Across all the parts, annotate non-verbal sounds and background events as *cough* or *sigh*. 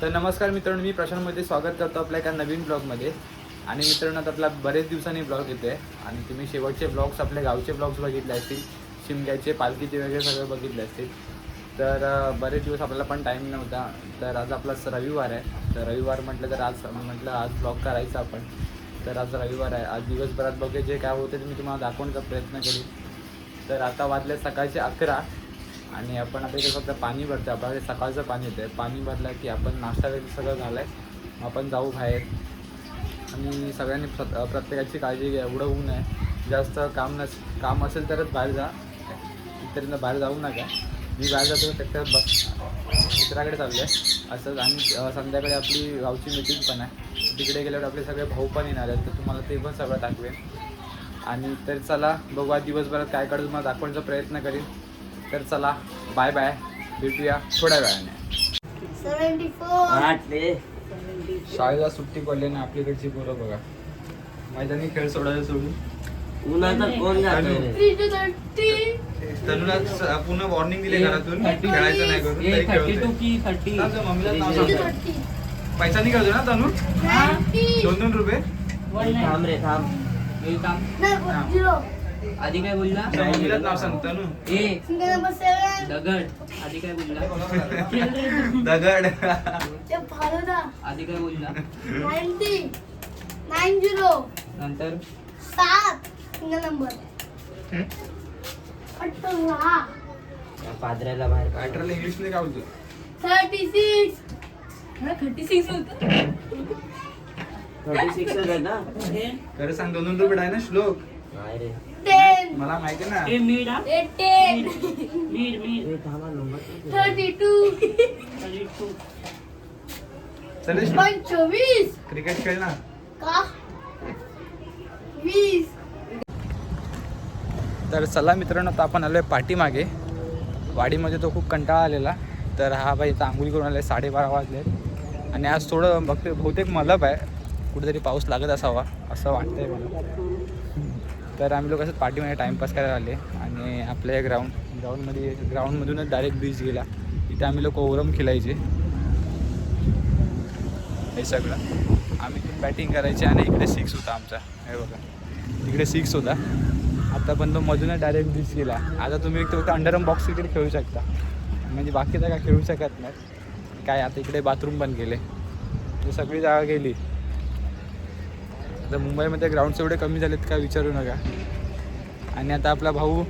तर नमस्कार मित्रांनो मी प्रशांतमध्ये स्वागत करतो आपल्या एका नवीन ब्लॉगमध्ये. आणि मित्रांनो आता आपला बरेच दिवसांनी ब्लॉग येतो आहे आणि तुम्ही शेवटचे ब्लॉग्स आपल्या गावचे ब्लॉग्स बघितले असतील शिमग्याचे पालखीचे वगैरे सगळे बघितले असतील. तर बरेच दिवस आपल्याला पण टाईम नव्हता. तर आज आपला रविवार आहे. तर रविवार म्हटलं तर आज म्हटलं आज ब्लॉग करायचा आपण. तर आज रविवार आहे. आज दिवसभरात बघे जे काय होते ते मी तुम्हाला दाखवण्याचा प्रयत्न करेन. तर आता वाजले सकाळचे अकरा. आणि आपण आता इथे फक्त पाणी भरतो आपल्याकडे सकाळचं पाणी येतं पाणी भरलं की आपण नाश्ता वगैरे सगळं झालं आहे आपण जाऊ बाहेर. आणि सगळ्यांनी प्रत प्रत्येकाची काळजी घ्या. एवढं ऊन आहे. जास्त काम नस काम असेल तरच बाहेर जा. इतरांना बाहेर जाऊ नका. मी बाहेर जातो फक्त बस. मित्राकडे चाललो आहे असंच आणि संध्याकाळी आपली गावची मीटिंग पण आहे. तिकडे गेल्यावर आपले सगळे भाऊ पण येणार आहेत. तर तुम्हाला ते पण सगळं दाखवेन. आणि तर चला बघू दिवसभरात काय काढून तुम्हाला दाखवण्याचा प्रयत्न करीन. तर चला बाय बाय भेटूया थोड्या वेळाने. शाळेला सुट्टी पडली ना आपल्याकडची पोरं बघा. मैदानी खेळ सोडायला सोडून. तनुला पुन्हा वॉर्निंग दिली घरातून खेळायचं नाही करून पैसा नाही करतो ना तनू? दोन दोन रुपये? थांब रे थांब. नाही झिरो आधी काय बोलला? तुझ्या मम्मीलाच नाव सांग तनू ए सिंगल नंबर सेवन दगड. आधी काय बोलला? दगड. आधी काय बोलला? Ninety nine zero. नंतर? सात. Single number. अठरा. पादऱ्याला बाहेर. ऍक्टरला इंग्लिशमध्ये काय बोलतो? Thirty six. थर्टी सिक्स होत. 36 च आहे ना? खरं सांग दोन दोन रुपये आहे ना श्लोक? नाही रे. मला माहिती ना. ए मीड हा? टेन मीड मीड? Thirty two. Thirty two. चल पंचवीस क्रिकेट खेळ ना. का? वीस. तर चला मित्रांनो आता आपण आलो आहे पाठीमागे. वाडीमध्ये तो खूप कंटाळा आलेला. तर हा बाई इथं आंघोळी करून आले साडेबारा वाजले आणि आज थोडं बघते बहुतेक मलब आहे. कुठेतरी पाऊस लागत असावा असं वाटतंय मला. तर आम्ही लोक असं पाठीमध्ये टाईमपास करायला आले आणि आपल्या ग्राउंड ग्राउंडमध्ये ग्राउंडमधूनच डायरेक्ट बीच गेला. इथे आम्ही लोक ओवरम खेळायचे हे सगळं. आम्ही बॅटिंग करायचे आणि इकडे सिक्स होता आमचा. हे बघा. इकडे सिक्स होता. आता पण तो मधूनच डायरेक्ट बीच गेला. आता तुम्ही फक्त अंडरम बॉक्स क्रिकेट खेळू शकता. म्हणजे बाकीचं काय खेळू शकत नाही. काय आता इकडे बाथरूम पण गेले सगळी जागा गेली. आता मुंबईमध्ये ग्राउंड्स एवढे कमी झालेत का विचारू नका. आणि आता आपला भाऊ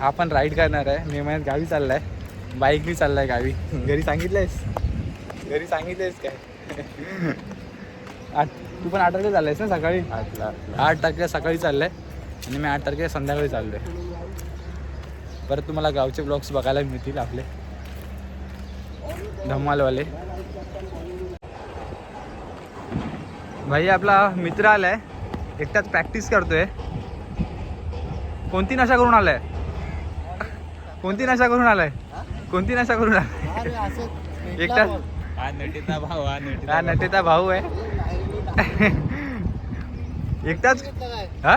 हा पण राईड करणार आहे. मे महिन्यात गावी चालला आहे बाईकनी चालला आहे गावी. घरी सांगितलंयस? घरी सांगितलंयस काय? आठ तू पण आठ तारखेला चाललायस ना सकाळी? आठ तारखेला सकाळी चाललंय. आणि मी आठ तारखेला संध्याकाळी चाललोय. परत तुम्हाला गावचे ब्लॉग्स बघायला मिळतील आपले. धमालवाले भाई आपला मित्र आलाय. एकटाच प्रॅक्टिस करतोय. कोणती नशा करून आलाय? कोणती नशा करून आलाय? कोणती नशा करून आलाय? एकटाच हा नटीचा भाऊ हा हा नटेचा भाऊ आहे. एकटाच? हा?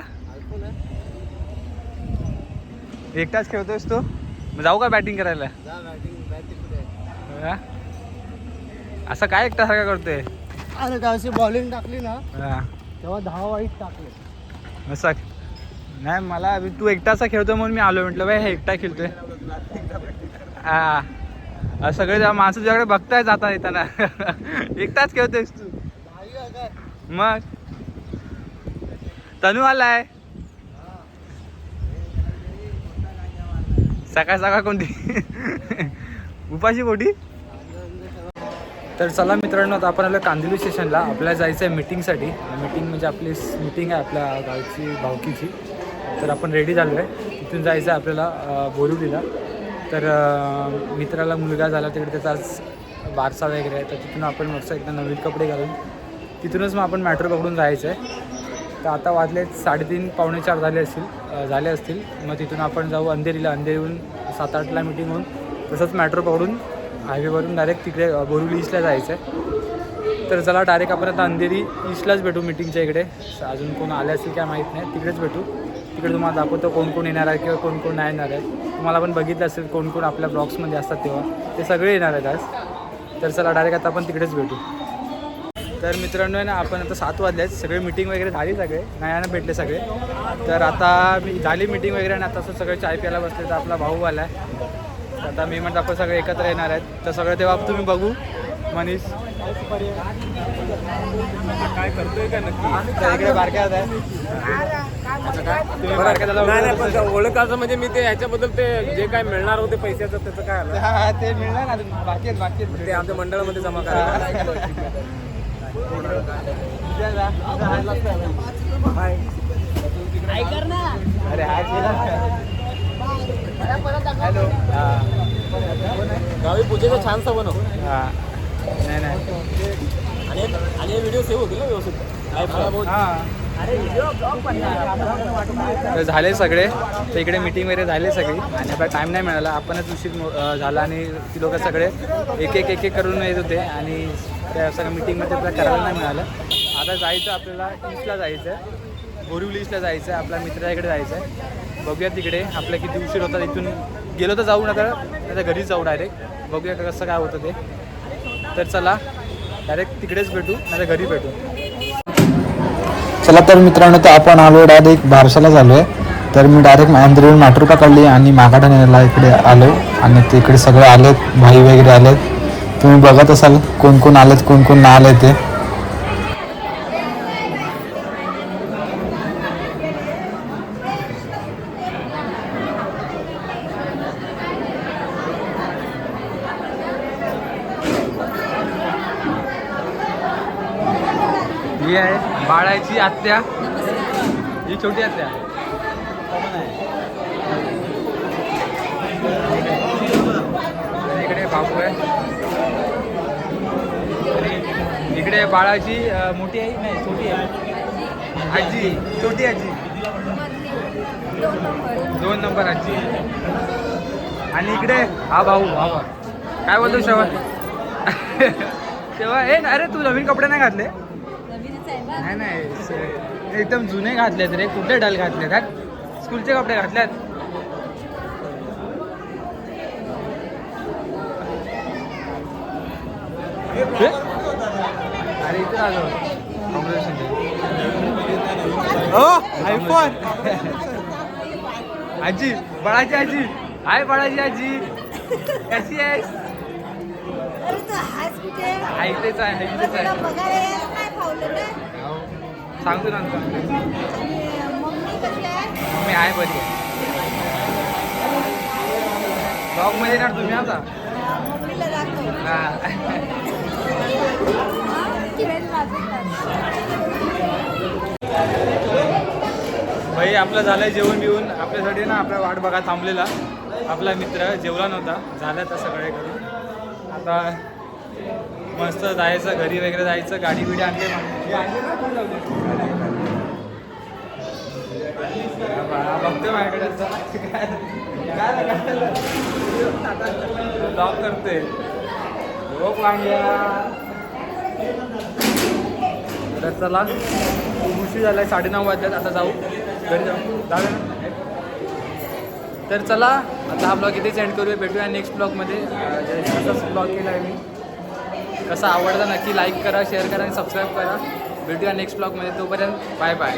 एकटाच खेळतोयस तो? मग जाऊ का बॅटिंग करायला? हा? असं काय एकटा सारखा करतोय? अरे गावची बॉलिंग टाकली ना हा. तेव्हा दहा वाईट टाकले. असं नाही मला तू एकटाचा खेळतो म्हणून मी आलो म्हटलं बाई हे एकटा खेळतोय. हा. सगळे माणसं तुझ्याकडे बघताय जाता येताना *laughs* एकटाच खेळतोयस तू. मग? तनू आलाय. सकाळ सकाळ कोणती? *laughs* उपाशी कोटी तर चला मित्रांनो आता आपण आलो कांदिवली स्टेशनला. आपल्याला जायचं आहे मिटिंगसाठी मिटिंग म्हणजे आपली मिटिंग आहे आपल्या गावची भावकीची. तर आपण रेडी झालो आहे. तिथून जायचं आहे आपल्याला बोरिवलीला. तर मित्राला मुलगा झाला तिकडे त्याचा आज बारसा वगैरे आहे. तर तिथून आपण मस्त एकदा नवीन कपडे घालून तिथूनच मग आपण मॅट्रो पकडून जायचं आहे तर आता वाजले साडेतीन पावणे चार झाले असतील झाले असतील. मग तिथून आपण जाऊ अंधेरीला. अंधेरीहून सात आठला मिटिंग होऊन तसंच मॅट्रो पकडून हायवेवरून डायरेक्ट तिकडे अ, बोरिवली ईस्टला जायचं आहे तर चला डायरेक्ट आपण आता अंधेरी ईस्टलाच भेटू मिटिंगच्या इकडे. अजून कोण आले असेल काय माहीत नाही तिकडेच भेटू. तिकडे तुम्हाला दाखवतो कोण कोण येणार आहे किंवा कोण कोण नाही येणार आहे. तुम्हाला पण बघितलं असेल कोण कोण आपल्या ब्लॉग्समध्ये असतात तेव्हा. ते सगळे येणार आहेत आज. तर चला डायरेक्ट आता आपण तिकडेच भेटू. तर मित्रांनो आहे ना आपण आता सात वाजले आहेत. सगळे मिटिंग वगैरे झाली सगळे? नाही भेटले सगळे. तर आता मी झाली मिटिंग वगैरे आणि आता असं सगळे चाय प्यायला बसले तर आपला भाऊ आला आहे. आता मी म्हणतो आपण सगळे एकत्र येणार आहेत. तर सगळं तेव्हा तुम्ही बघू मनीष. काय करतोय का नक्की? आहे. ओळखाचं म्हणजे मी ते ह्याच्याबद्दल ते जे काय मिळणार होते पैशाचं त्याचं काय ते मिळणार ना बाकी बाकी ते आमच्या मंडळामध्ये जमा करा अरे हा केला हॅलो. गावी पूजेचं छानसा बनव हा. नाही नाही. आणि व्हिडिओ सेव्ह होतील ना व्यवस्थित? हा. तर झाले सगळे. तर इकडे मीटिंग वगैरे झाले सगळी. आणि आपला टाईम नाही मिळाला. आपणच उशीर झाला आणि ती लोक सगळे एक एक एक एक करून येत होते. आणि त्या सगळ्या मीटिंगमध्ये आपल्याला करायला नाही मिळालं. आता जायचं आपल्याला ईस्टला जायचं. आहे बोरिवली ईस्टला जायचं. आहे आपल्या मित्राकडे जायचं. आहे बघूया तिकडे. आपल्या किती उशीर होता इथून गेलो तर जाऊ नका नाही घरीच जाऊ डायरेक्ट बघूया का कसं काय होतं ते. तर चला डायरेक्ट तिकडेच भेटू नाही घरी भेटू. चला तर मित्रांनो तर आपण आलो डायरेक्ट बारशाला झालो आहे तर मी डायरेक्ट महेंद्रवरून मॅट्रो काढली आणि मागाठाण्याला इकडे आलो. आणि तिकडे सगळे आलेत भाई वगैरे आलेत. तुम्ही बघत असाल कोण कोण आलेत कोण कोण नाही आले ते. ही आहे बाळाची आत्या. ही छोटी आत्या. इकडे बापू आहे. इकडे बाळाची मोठी आई? नाही छोटी आहे. आजी छोटी आजी. दोन नंबर आजी. आणि इकडे हा भाऊ भाऊ. काय बोलतो श्रवण तेव्हा *laughs* ए अरे तू नवीन कपडे नाही घातले? नाही नाही एकदम जुने घातलेत रे कुठले डल घातलेत हा स्कूलचे कपडे घातलेत. हे? अरे इथे आलो. आयफोन आजी बाळाची आजी. हाय बाळाची आजी. कशी आहेस? आई तेच आहे आई तेच आहे. सांगतो ना मम्मी आहे? बरी. ब्लॉगमध्ये येणार तुम्ही आता? हा. भाई आपलं झालंय जेवण बिवून आपल्यासाठी ना आपला वाट बघा थांबलेला. आपला मित्र जेवला नव्हता. झालं तर सगळे करून. आता मस्त जायचं घरी वगैरे जायचं गाडी बिडी आणली बघते ना माझ्याकडे ब्लॉक करते हो वांग्या तर चला. उशीर झालाय साडेनऊ वाजल्यात. आता जाऊ. घरी जाऊ. जाऊया तर चला आता हा ब्लॉग इथे सेंड करूया. भेटूया नेक्स्ट ब्लॉगमध्ये ब्लॉग केला आहे मी. कसं आवडतं नक्की लाईक करा शेअर करा आणि सबस्क्राईब करा. भेटूया नेक्स्ट ब्लॉगमध्ये तोपर्यंत बाय बाय